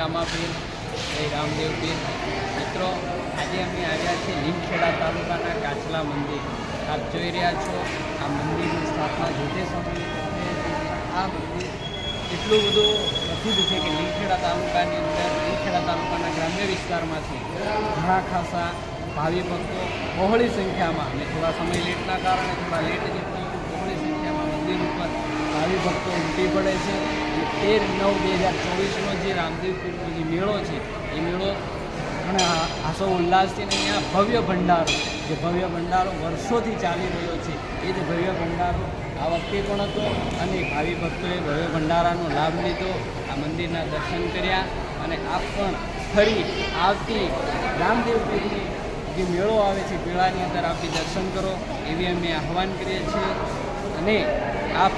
જય રામદેવ પીર. મિત્રો, આજે અમે આવ્યા છીએ લીમખેડા તાલુકાના કાચલા મંદિર. આપ જોઈ રહ્યા છો આ મંદિરની સ્થાપના જોતે સમયે આ મંદિર એટલું બધું પ્રસિદ્ધ છે કે લીમખેડા તાલુકાની અંદર, લીમખેડા તાલુકાના ગ્રામ્ય વિસ્તારમાંથી ઘણા ખાસા ભાવિ ભક્તો બહોળી સંખ્યામાં અને થોડા સમય લેટના કારણે થોડા લેટ જેટલી બહોળી સંખ્યામાં મંદિર ઉપર ભાવિ ભક્તો ઉમટી પડે છે. તેર નવ બે હજાર ચોવીસનો જે રામદેવ પીરનો જે મેળો છે, એ મેળો ઘણા આસો ઉલ્લાસથી અહીંયા ભવ્ય ભંડારો, જે ભવ્ય ભંડારો વર્ષોથી ચાલી રહ્યો છે, એ જ ભવ્ય ભંડારો આ વખતે પણ હતો અને ભાવિ ભક્તોએ ભવ્ય ભંડારાનો લાભ લીધો. આ મંદિરના દર્શન કર્યા અને આપ પણ ફરી આવતી રામદેવ પીરની જે મેળો આવે છે, મેળાની અંદર આપી દર્શન કરો એવી અમે આહવાન કરીએ છીએ. અને આપ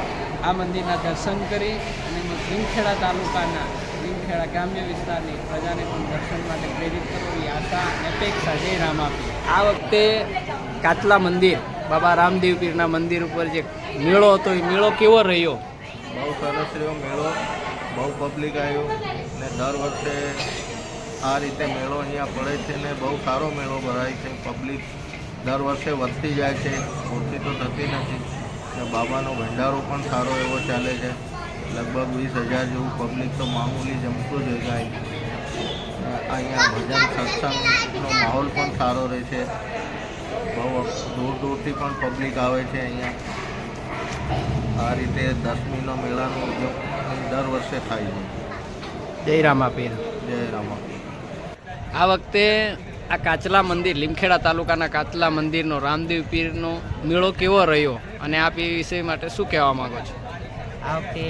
આ મંદિરના દર્શન કરી અને લીમખેડા તાલુકાના લીમખેડા ગ્રામ્ય વિસ્તારની પ્રજાને પણ દર્શન માટે પ્રેરિત કરો આશા અને અપેક્ષા જય રામ આપી. આ વખતે કાચલા મંદિર, બાબા રામદેવ પીરના મંદિર ઉપર જે મેળો હતો, એ મેળો કેવો રહ્યો? બહુ સરસ રહ્યો મેળો, બહુ પબ્લિક આવ્યું ને દર વખતે આ રીતે મેળો અહીંયા પડે છે ને બહુ સારો મેળો ભરાય છે. પબ્લિક દર વર્ષે વધતી જાય છે ઓછી તો થતી નથી. ને બાબાનો ભંડારો પણ સારો એવો ચાલે છે. લગભગ વીસ હજાર જેવું પબ્લિક તો મામૂલી જમતું જ હોય અહીંયા ભજન સત્સંગનો માહોલ પણ સારો રહે છે. બહુ દૂર દૂરથી પણ પબ્લિક આવે છે અહીંયા. આ રીતે દસમીનો મેળાનો ઉપયોગ દર વર્ષે થાય છે. જય રામ આપીર જય રામા આ વખતે આ કાચલા મંદિર લીમખેડા તાલુકાના કાચલા મંદિરનો રામદેવ પીરનો મેળો કેવો રહ્યો? અને આપ એ વિષય માટે શું કહેવા માગો છો? આ વખતે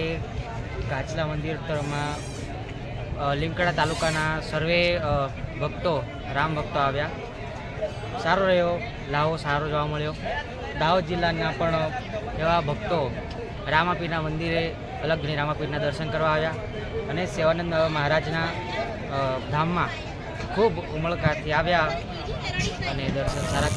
કાચલા મંદિર તરફમાં લીમકડા તાલુકાના સર્વે ભક્તો, રામ ભક્તો આવ્યા. સારો રહ્યો લાહો સારો જોવા મળ્યો. દાહોદ જિલ્લાના પણ એવા ભક્તો રામાપીરના મંદિરે અલગની રામાપીરના દર્શન કરવા આવ્યા અને સેવાનંદ મહારાજના ધામમાં ખૂબ ઉમળકાથી આવ્યા અને દર્શન સારા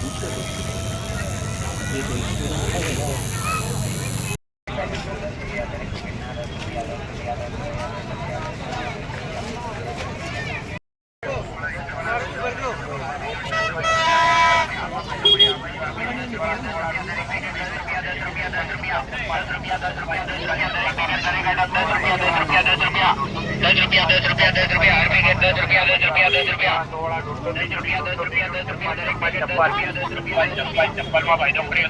Yeah. दस रुपया दस रुपया दस रुपया हर पैकेट दस रुपया दस रुपया दस रुपया दस रुपया दस रुपया दस रुपया दस पैकेट दस रुपया दस रुपया चप्पल चप्पल में भाई नौकरी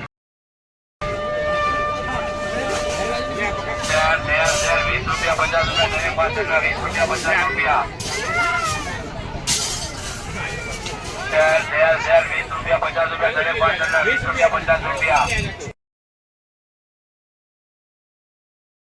चार चार चार वीस रुपया पचास रुपया नवी पाँच रुपया वीस रुपया पचास रुपया चार चार चार वीस रुपया पचास रुपया नवी पाँच रुपया वीस रुपया पचास रुपया